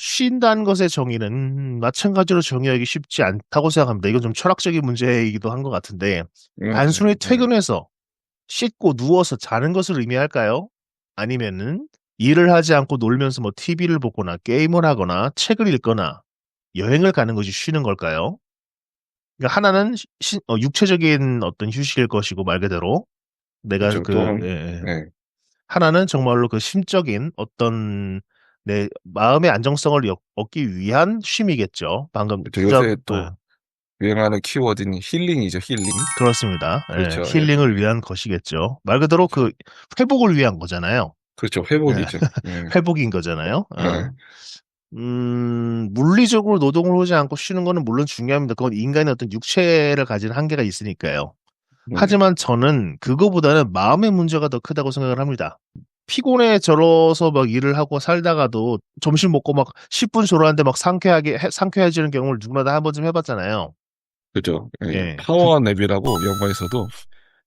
쉰다는 것의 정의는 마찬가지로 정의하기 쉽지 않다고 생각합니다. 이건 좀 철학적인 문제이기도 한 것 같은데 음, 단순히 음, 퇴근해서 씻고 누워서 자는 것을 의미할까요? 아니면은 일을 하지 않고 놀면서 뭐 TV를 보거나 게임을 하거나 책을 읽거나 여행을 가는 것이 쉬는 걸까요? 그러니까 하나는 시- 어, 육체적인 어떤 휴식일 것이고 말 그대로 내가. 그 또, 예, 예. 네. 하나는 정말로 그 심적인 어떤 내 마음의 안정성을 역- 얻기 위한 쉼이겠죠. 방금 그렇죠. 요새 또 예, 유행하는 키워드는 힐링이죠, 힐링. 그렇습니다. 예, 그렇죠. 예. 힐링을 위한 것이겠죠. 말 그대로 그 회복을 위한 거잖아요. 그렇죠. 회복이죠. 네. 회복인 거잖아요. 어. 네. 음, 물리적으로 노동을 하지 않고 쉬는 거는 물론 중요합니다. 그건 인간의 어떤 육체를 가진 한계가 있으니까요. 음, 하지만 저는 그거보다는 마음의 문제가 더 크다고 생각을 합니다. 피곤해 절어서 막 일을 하고 살다가도 점심 먹고 막 10분 졸았는데 막 상쾌하게, 해- 상쾌해지는 경험을 누구나 다 한 번쯤 해봤잖아요. 그죠. 예. 예. 파워냅이라고 영화에서도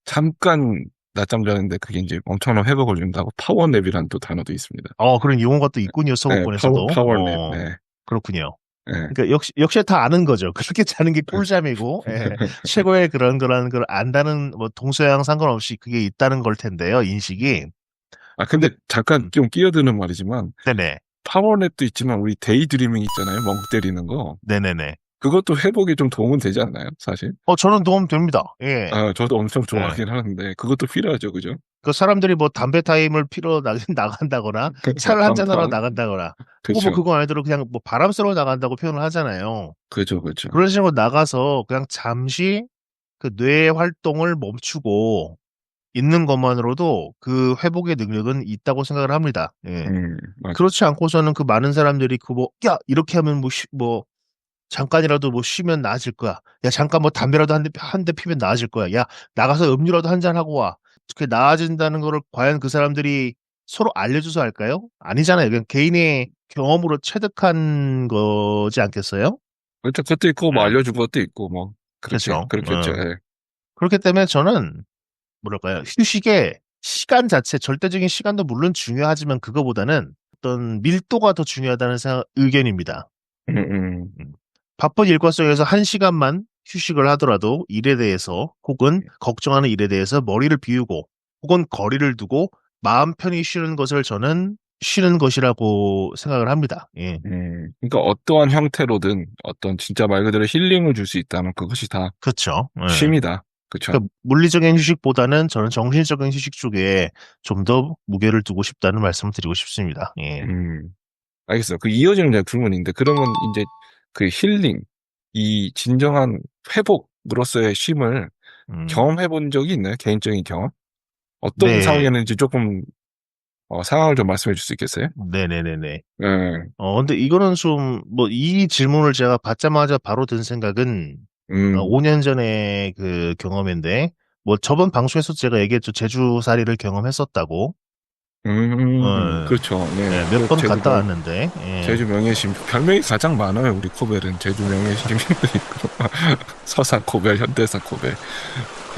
잠깐 낮잠 자는데 그게 이제 엄청난 회복을 준다고 파워냅이라는 또 단어도 있습니다. 어, 그런 용어가 또 있군요, 네, 서구권에서도. 파워, 파워냅. 어, 네. 그렇군요. 네. 그러니까 역시, 역시 다 아는 거죠. 그렇게 자는 게 꿀잠이고, 예. 최고의 그런 그런 걸 안다는 뭐 동서양 상관없이 그게 있다는 걸 텐데요, 인식이. 아, 근데 음. 잠깐 좀 끼어드는 말이지만 네네. 파워냅도 있지만 우리 데이드리밍 있잖아요. 멍 때리는 거. 네네네. 그것도 회복에 좀 도움은 되지 않나요? 사실. 어, 저는 도움 됩니다. 예. 아, 저도 엄청 네. 좋아하긴 하는데 그것도 필요하죠. 그죠? 그 사람들이 뭐 담배 타임을 피러 나, 나간다거나 차를 한잔 하러 깜빡. 나간다거나 그렇죠. 혹은 뭐 그거 아니더라도 그냥 뭐 바람 쐬러 나간다고 표현을 하잖아요. 그죠, 그죠. 그런 식으로 나가서 그냥 잠시 그 뇌 활동을 멈추고 있는 것만으로도 그 회복의 능력은 있다고 생각을 합니다. 예. 음. 그렇지 않고서는 그 많은 사람들이 그 뭐, 야, 이렇게 하면 뭐, 쉬- 뭐, 잠깐이라도 뭐 쉬면 나아질 거야. 야, 잠깐 뭐 담배라도 한 대, 한 대 피면 나아질 거야. 야, 나가서 음료라도 한 잔 하고 와. 그게 나아진다는 거를 과연 그 사람들이 서로 알려줘서 할까요? 아니잖아요. 그냥 개인의 경험으로 체득한 거지 않겠어요? 그렇죠. 그것도 있고, 뭐 네. 알려준 것도 있고, 뭐. 그렇게, 그렇죠. 그렇겠죠. 어. 예. 그렇기 때문에 저는, 뭐랄까요. 휴식의 시간 자체, 절대적인 시간도 물론 중요하지만 그거보다는 어떤 밀도가 더 중요하다는 생각, 의견입니다. 음, 음. 바쁜 일과 속에서 한 시간만 휴식을 하더라도 일에 대해서 혹은 걱정하는 일에 대해서 머리를 비우고 혹은 거리를 두고 마음 편히 쉬는 것을 저는 쉬는 것이라고 생각을 합니다. 예. 음, 그러니까 어떠한 형태로든 어떤 진짜 말 그대로 힐링을 줄 수 있다면 그것이 다 그렇죠. 예. 쉼이다. 그렇죠. 그러니까 물리적인 휴식보다는 저는 정신적인 휴식 쪽에 좀 더 무게를 두고 싶다는 말씀을 드리고 싶습니다. 예. 음, 알겠어요. 그 이어지는 제가 질문인데 그러면 이제 그 힐링, 이 진정한 회복으로서의 쉼을 음. 경험해 본 적이 있나요? 개인적인 경험? 어떤 네. 상황이었는지 조금 어, 상황을 좀 말씀해 줄 수 있겠어요? 네네네네. 네. 어, 근데 이거는 좀, 뭐, 이 질문을 제가 받자마자 바로 든 생각은 음, 어, 5년 전의 그 경험인데, 뭐 저번 방송에서 제가 얘기했죠. 제주살이를 경험했었다고. 음, 어, 그렇죠. 네. 네, 몇번 제주가 갔다 왔는데. 예. 제주 명예심 별명이 가장 많아요 우리 코벨은 제주 명예심도 있고 서산 코벨 현대사 코벨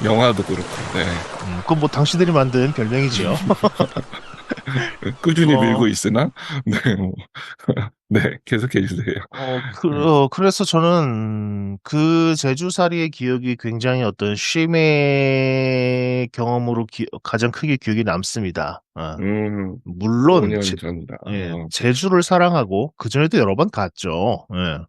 영화도 그렇고 네 음, 그건 뭐 당신들이 만든 별명이지요. 꾸준히 어. 밀고 있으나 네, 뭐. 네 계속해 주세요 어, 그, 어, 그래서 저는 그 제주살이의 기억이 굉장히 어떤 쉼의 경험으로 기- 가장 크게 기억이 남습니다. 어, 음 물론 5년 제, 예, 어, 제주를 사랑하고 그 전에도 여러 번 갔죠. 예.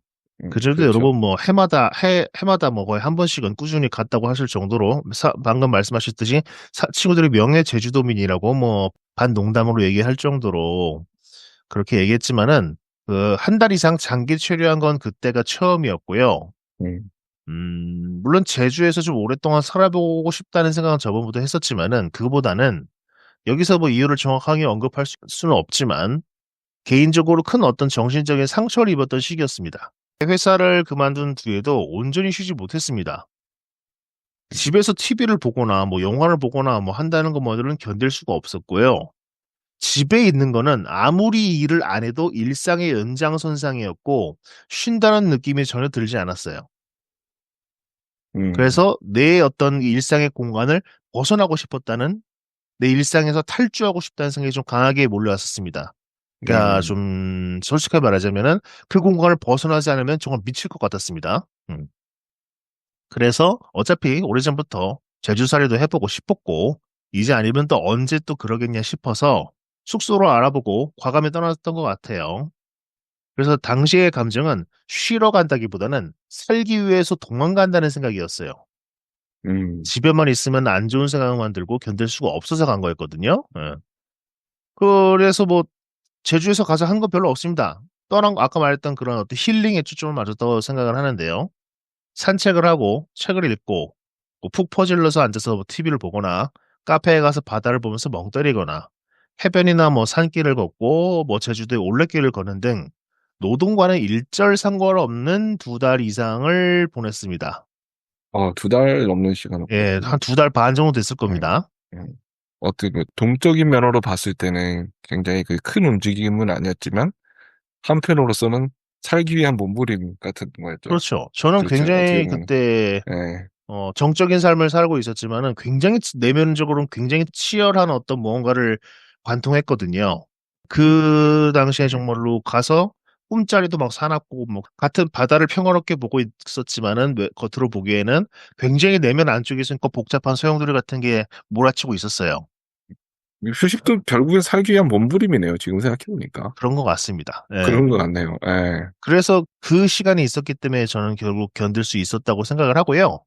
음, 그전에도 그렇죠. 여러분 뭐 해마다 해 해마다 뭐 거의 한 번씩은 꾸준히 갔다고 하실 정도로 사- 방금 말씀하셨듯이 사- 친구들이 명예 제주도민이라고 뭐 반농담으로 얘기할 정도로 그렇게 얘기했지만은 그 한 달 이상 장기 체류한 건 그때가 처음이었고요. 음, 음, 물론 제주에서 좀 오랫동안 살아보고 싶다는 생각은 저번부터 했었지만은 그거보다는 여기서 뭐 이유를 정확하게 언급할 수- 수는 없지만 개인적으로 큰 어떤 정신적인 상처를 입었던 시기였습니다. 회사를 그만둔 뒤에도 온전히 쉬지 못했습니다. 집에서 TV를 보거나 뭐 영화를 보거나 뭐 한다는 것만으로는 견딜 수가 없었고요. 집에 있는 거는 아무리 일을 안 해도 일상의 연장선상이었고 쉰다는 느낌이 전혀 들지 않았어요. 음, 그래서 내 어떤 일상의 공간을 벗어나고 싶었다는 내 일상에서 탈주하고 싶다는 생각이 좀 강하게 몰려왔었습니다. 그러니까 음. 좀 솔직하게 말하자면은 그 공간을 벗어나지 않으면 정말 미칠 것 같았습니다. 음. 그래서 어차피 오래전부터 제주살이도 해보고 싶었고 이제 아니면 또 언제 또 그러겠냐 싶어서 숙소로 알아보고 과감히 떠났던 것 같아요. 그래서 당시의 감정은 쉬러 간다기보다는 살기 위해서 도망간다는 생각이었어요. 음. 집에만 있으면 안 좋은 생각만 들고 견딜 수가 없어서 간 거였거든요. 예. 그래서 뭐 제주에서 가서 한건 별로 없습니다. 떠난 거 아까 말했던 그런 어떤 힐링에 초점을 맞췄다고 생각을 하는데요. 산책을 하고 책을 읽고 뭐푹 퍼질러서 앉아서 뭐 TV를 보거나 카페에 가서 바다를 보면서 멍 때리거나 해변이나 뭐 산길을 걷고 뭐 제주도의 올레길을 걷는 등 노동과는 일절 상관없는 두 달 이상을 보냈습니다. 어, 두달 넘는 시간. 예, 한 두 달 반 정도 됐을 겁니다. 어떻게 그 동적인 면으로 봤을 때는 굉장히 그 큰 움직임은 아니었지만 한편으로서는 살기 위한 몸부림 같은 거였죠. 그렇죠. 저는 그렇죠. 굉장히. 그때 예. 어, 정적인 삶을 살고 있었지만은 굉장히 치- 내면적으로는 굉장히 치열한 어떤 무언가를 관통했거든요. 그 당시에 정말로 가서 꿈자리도 막 사납고 뭐 같은 바다를 평화롭게 보고 있었지만은 외- 겉으로 보기에는 굉장히 내면 안쪽에서 그 복잡한 소용돌이 같은 게 몰아치고 있었어요. 휴식도 결국엔 살기 위한 몸부림이네요. 지금 생각해보니까. 그런 것 같습니다. 예. 그런 것 같네요. 예. 그래서 그 시간이 있었기 때문에 저는 결국 견딜 수 있었다고 생각을 하고요.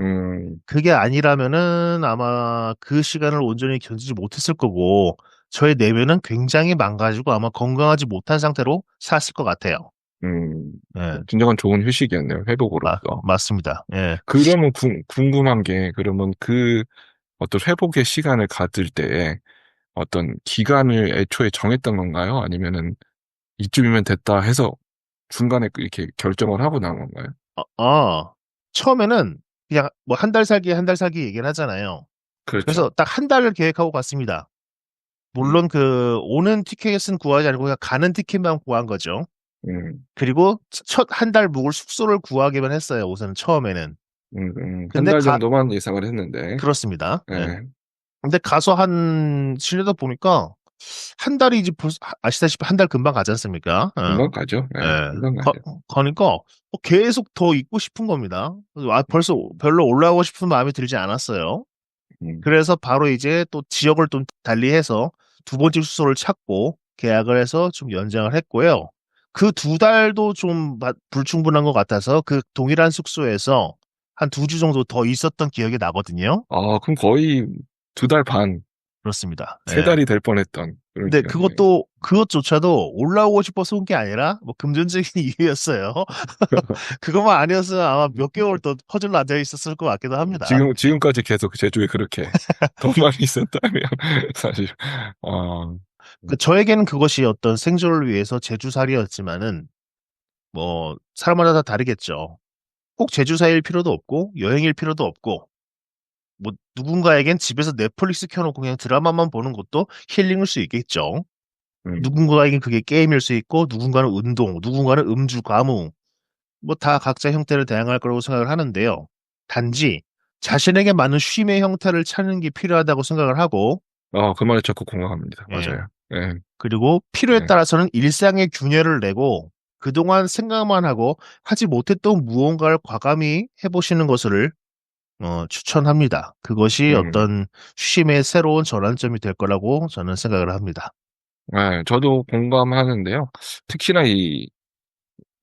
음, 그게 아니라면은 아마 그 시간을 온전히 견디지 못했을 거고 저의 내면은 굉장히 망가지고 아마 건강하지 못한 상태로 샀을 것 같아요. 음, 예, 진정한 좋은 휴식이었네요. 마- 회복으로서. 맞습니다. 예, 그러면 궁, 궁금한 게, 그러면 그 어떤 회복의 시간을 가질 때 어떤 기간을 애초에 정했던 건가요? 아니면은 이쯤이면 됐다 해서 중간에 이렇게 결정을 하고 나온 건가요? 아, 아, 처음에는 그냥 뭐 한 달 살기 한 달 살기 얘기를 하잖아요. 그렇죠. 그래서 딱 한 달을 계획하고 갔습니다. 물론 그 오는 티켓은 구하지 않고 그냥 가는 티켓만 구한 거죠. 음, 그리고 첫 한 달 묵을 숙소를 구하기만 했어요. 우선 처음에는 음, 음, 한 근데 달 가- 정도만 예상을 했는데. 그렇습니다. 예. 예. 근데 가서 한 지내다 보니까 한 달이 이제 벌써 아시다시피 한 달 금방 가지 않습니까? 어. 금방 가죠. 예, 예. 금방 가, 가죠. 가니까 어, 계속 더 있고 싶은 겁니다. 아, 벌써 별로 올라오고 싶은 마음이 들지 않았어요. 음, 그래서 바로 이제 또 지역을 좀 달리해서 두 번째 숙소를 찾고 계약을 해서 좀 연장을 했고요. 그 두 달도 좀 마- 불충분한 것 같아서 그 동일한 숙소에서 한 두 주 정도 더 있었던 기억이 나거든요. 아, 그럼 거의 두 달 반, 그렇습니다. 세 예. 달이 될 뻔했던. 근데 기간이네요. 그것도 그것조차도 올라오고 싶어서 온 게 아니라 뭐 금전적인 이유였어요. 그것만 아니었으면 아마 몇 개월 더 퍼즐로 앉아 있었을 것 같기도 합니다. 지금, 지금까지 계속 제주에 그렇게 더 많이 있었다면, 사실, 어, 그 저에게는 그것이 어떤 생존을 위해서 제주살이였지만은 뭐 사람마다 다 다르겠죠. 꼭 제주살일 필요도 없고 여행일 필요도 없고 뭐 누군가에겐 집에서 넷플릭스 켜놓고 그냥 드라마만 보는 것도 힐링일 수 있겠죠. 음, 누군가에겐 그게 게임일 수 있고 누군가는 운동, 누군가는 음주, 과무 뭐 다 각자 형태를 다양할 거라고 생각을 하는데요. 단지 자신에게 맞는 쉼의 형태를 찾는 게 필요하다고 생각을 하고 어, 그 말에 적극 공감합니다. 예. 맞아요. 예. 그리고 필요에 네. 따라서는 일상의 균열을 내고 그동안 생각만 하고 하지 못했던 무언가를 과감히 해보시는 것을 어, 추천합니다. 그것이 음. 어떤 쉼의 새로운 전환점이 될 거라고 저는 생각을 합니다. 예, 저도 공감하는데요. 특히나 이,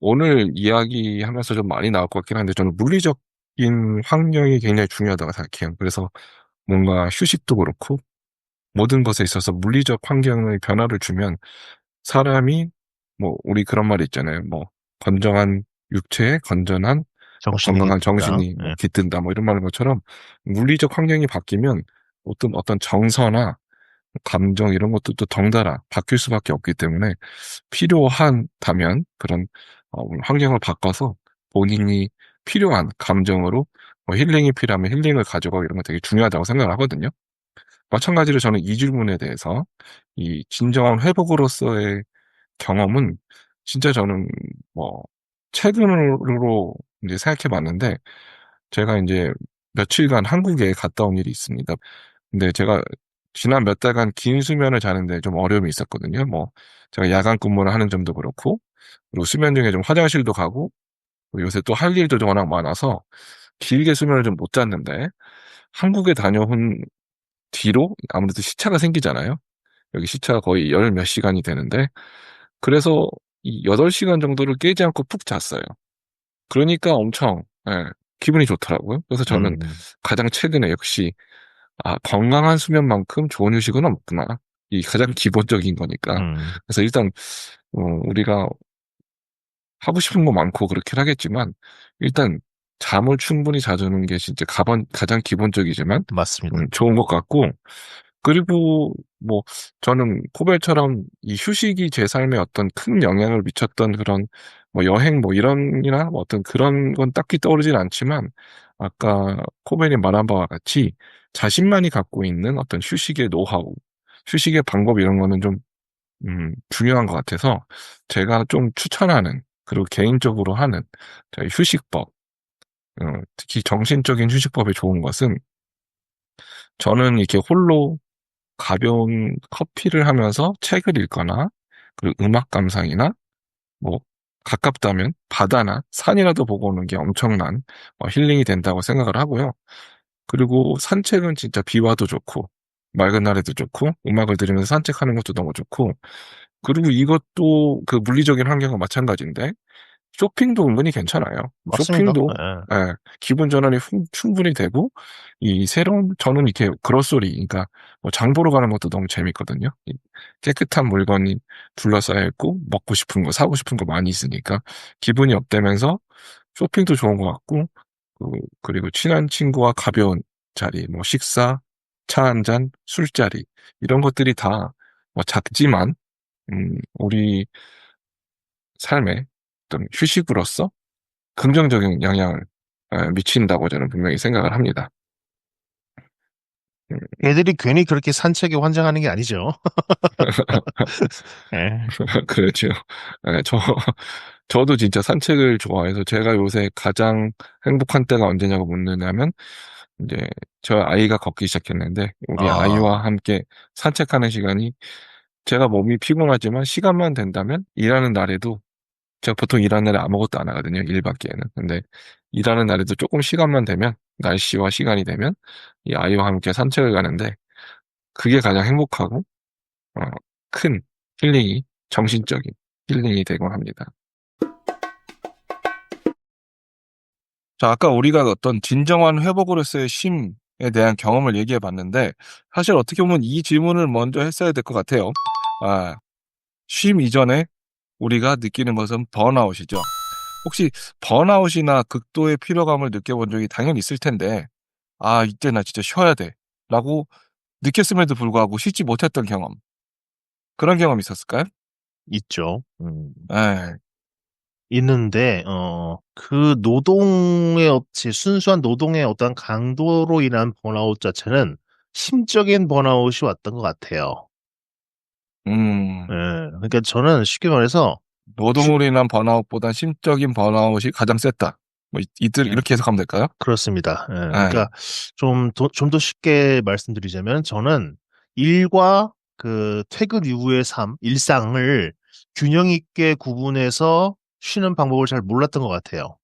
오늘 이야기하면서 좀 많이 나올 것 같긴 한데, 저는 물리적인 환경이 굉장히 중요하다고 생각해요. 그래서 뭔가 휴식도 그렇고, 모든 것에 있어서 물리적 환경의 변화를 주면, 사람이, 뭐, 우리 그런 말 있잖아요. 뭐, 건정한 육체에 건전한 정신이 건강한. 정신이 뭐 예. 깃든다 뭐 이런 말인 것처럼 물리적 환경이 바뀌면 어떤 어떤 정서나 감정 이런 것들도 덩달아 바뀔 수밖에 없기 때문에 필요한다면 그런 어, 환경을 바꿔서 본인이 필요한 감정으로 뭐 힐링이 필요하면 힐링을 가져가고 이런 거 되게 중요하다고 생각을 하거든요. 마찬가지로 저는 이 질문에 대해서 이 진정한 회복으로서의 경험은 진짜 저는 뭐 최근으로 이제 생각해 봤는데 제가 이제 며칠간 한국에 갔다 온 일이 있습니다. 근데 제가 지난 몇 달간 긴 수면을 자는데 좀 어려움이 있었거든요. 뭐 제가 야간 근무를 하는 점도 그렇고 그리고 수면 중에 좀 화장실도 가고 요새 또 할 일도 좀 워낙 많아서 길게 수면을 좀 못 잤는데 한국에 다녀온 뒤로 아무래도 시차가 생기잖아요. 여기 시차가 거의 열 몇 시간이 되는데 그래서 이 8시간 정도를 깨지 않고 푹 잤어요. 그러니까 엄청 예, 기분이 좋더라고요. 그래서 저는 음, 가장 최근에 역시 아, 건강한 수면만큼 좋은 휴식은 없구나. 이 가장 기본적인 거니까. 음, 그래서 일단 어, 우리가 하고 싶은 거 많고 그렇긴 하겠지만 일단 잠을 충분히 자주는 게 진짜 가번, 가장 기본적이지만 맞습니다. 음, 좋은 것 같고 그리고 뭐 저는 코벨처럼 이 휴식이 제 삶에 어떤 큰 영향을 미쳤던 그런 뭐 여행 뭐 이런이나 뭐 어떤 그런 건 딱히 떠오르진 않지만 아까 코벨이 말한 바와 같이 자신만이 갖고 있는 어떤 휴식의 노하우, 휴식의 방법 이런 거는 좀 음, 중요한 것 같아서 제가 좀 추천하는 그리고 개인적으로 하는 휴식법, 어, 특히 정신적인 휴식법에 좋은 것은 저는 이렇게 홀로 가벼운 커피를 하면서 책을 읽거나 그리고 음악 감상이나 뭐 가깝다면 바다나 산이라도 보고 오는 게 엄청난 어, 힐링이 된다고 생각을 하고요. 그리고 산책은 진짜 비 와도 좋고 맑은 날에도 좋고 음악을 들으면서 산책하는 것도 너무 좋고 그리고 이것도 그 물리적인 환경과 마찬가지인데 쇼핑도 은근히 괜찮아요. 맞습니다. 쇼핑도 예. 예, 기분 전환이 후- 충분히 되고 이 새로운 저는 이렇게 그로소리 그러니까 뭐 장 보러 가는 것도 너무 재밌거든요. 이 깨끗한 물건이 둘러싸여 있고 먹고 싶은 거 사고 싶은 거 많이 있으니까 기분이 업되면서 쇼핑도 좋은 것 같고 그- 그리고 친한 친구와 가벼운 자리 뭐 식사 차 한 잔 술자리 이런 것들이 다 뭐 작지만 음, 우리 삶에 어떤 휴식으로서 긍정적인 영향을 어, 미친다고 저는 분명히 생각을 합니다. 애들이 괜히 그렇게 산책에 환장하는 게 아니죠. 예. 그렇죠. 네, 저, 저도 진짜 산책을 좋아해서 제가 요새 가장 행복한 때가 언제냐고 묻느냐면, 이제, 저 아이가 걷기 시작했는데, 우리 아. 아이와 함께 산책하는 시간이, 제가 몸이 피곤하지만 시간만 된다면, 일하는 날에도, 제가 보통 일하는 날에 아무것도 안 하거든요, 일 밖에는. 근데, 일하는 날에도 조금 시간만 되면, 날씨와 시간이 되면, 이 아이와 함께 산책을 가는데, 그게 가장 행복하고, 어, 큰 힐링이, 정신적인 힐링이 되곤 합니다. 자, 아까 우리가 어떤 진정한 회복으로서의 쉼에 대한 경험을 얘기해 봤는데, 사실 어떻게 보면 이 질문을 먼저 했어야 될 것 같아요. 아, 쉼 이전에 우리가 느끼는 것은 번아웃이죠. 혹시 번아웃이나 극도의 피로감을 느껴본 적이 당연히 있을 텐데, 아, 이때 나 진짜 쉬어야 돼. 라고 느꼈음에도 불구하고 쉬지 못했던 경험. 그런 경험 있었을까요? 있죠. 음, 에 있는데, 어, 그 노동의 업체, 순수한 노동의 어떤 강도로 인한 번아웃 자체는 심적인 번아웃이 왔던 것 같아요. 음, 예. 그러니까 저는 쉽게 말해서, 노동으로 인한 번아웃보단 심적인 번아웃이 가장 셌다. 뭐, 이- 이들, 이렇게 해석하면 될까요? 그렇습니다. 예. 그러니까 좀, 더- 좀더 쉽게 말씀드리자면, 저는 일과 그 퇴근 이후의 삶, 일상을 균형 있게 구분해서 쉬는 방법을 잘 몰랐던 것 같아요.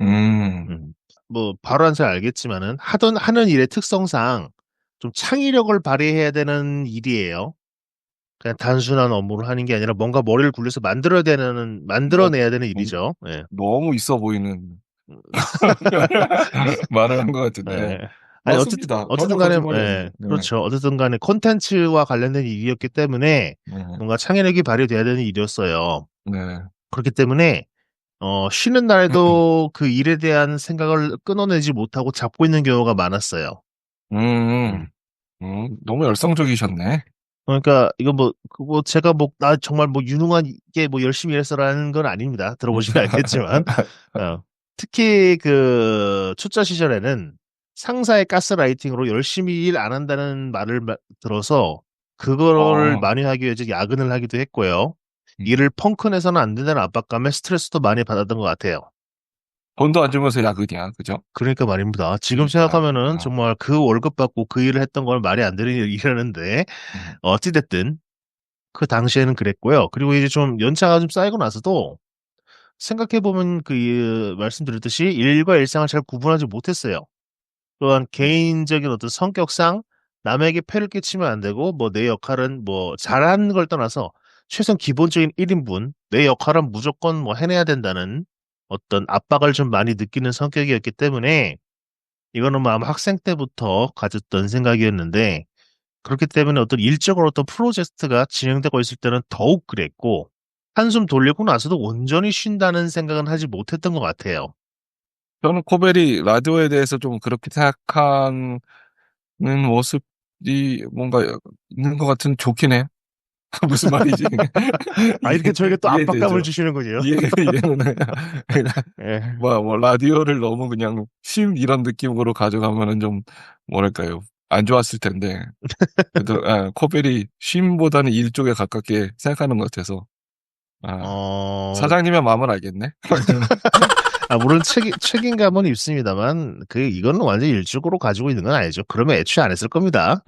음, 음. 뭐 바로 한잘 알겠지만은 하던 하는 일의 특성상 좀 창의력을 발휘해야 되는 일이에요. 그냥 단순한 업무를 하는 게 아니라 뭔가 머리를 굴려서 만들어야 되는 만들어내야 되는 일이죠. 예. 너무 있어 보이는 말을 한 것 같은데. 예. 아니 어쨌든 맞습니다. 어쨌든 간에 예. 네. 그렇죠. 어쨌든 간에 콘텐츠와 관련된 일이었기 때문에 네. 뭔가 창의력이 발휘돼야 되는 일이었어요. 네. 그렇기 때문에 어, 쉬는 날에도 그 일에 대한 생각을 끊어내지 못하고 잡고 있는 경우가 많았어요. 음, 음, 너무 열성적이셨네. 그러니까 이거 뭐 그거 제가 뭐 나 정말 뭐 유능하게 뭐 열심히 일해서라는 건 아닙니다. 들어보시면 알겠지만 어, 특히 그 초짜 시절에는 상사의 가스라이팅으로 열심히 일 안 한다는 말을 마- 들어서 그거를 어. 만회하기 위해서 야근을 하기도 했고요. 음. 일을 펑크내서는 안 된다는 압박감에 스트레스도 많이 받았던 것 같아요. 돈도 안 주면서 야근이야. 그죠? 그러니까 말입니다. 지금 그러니까, 생각하면은 어. 정말 그 월급 받고 그 일을 했던 건 말이 안 되는 일이라는데 음. 어찌 됐든 그 당시에는 그랬고요. 그리고 이제 좀 연차가 좀 쌓이고 나서도 생각해 보면 그 이, 말씀드렸듯이 일과 일상을 잘 구분하지 못했어요. 또한 개인적인 어떤 성격상 남에게 폐를 끼치면 안 되고 뭐 내 역할은 뭐 잘하는 걸 떠나서 최소한 기본적인 1인분 내 역할은 무조건 뭐 해내야 된다는 어떤 압박을 좀 많이 느끼는 성격이었기 때문에 이거는 뭐 아마 학생 때부터 가졌던 생각이었는데 그렇기 때문에 어떤 일적으로 어떤 프로젝트가 진행되고 있을 때는 더욱 그랬고 한숨 돌리고 나서도 온전히 쉰다는 생각은 하지 못했던 것 같아요. 저는 코벨이 라디오에 대해서 좀 그렇게 생각하는 모습이 뭔가 있는 것 같은 좋긴 해. 무슨 말이지? 아 이렇게 저에게 또 이해되죠? 압박감을 주시는 군요. 이해, 이해는 해. 예. 뭐, 뭐, 라디오를 너무 그냥 쉼 이런 느낌으로 가져가면은 좀, 뭐랄까요. 안 좋았을 텐데. 그래도, 아, 코벨이 쉼보다는 일 쪽에 가깝게 생각하는 것 같아서. 아, 어... 사장님의 마음을 알겠네? 아, 물론 책임, 책임감은 있습니다만, 그, 이거는 완전 히 일적으로 가지고 있는 건 아니죠. 그러면 애초에 안 했을 겁니다.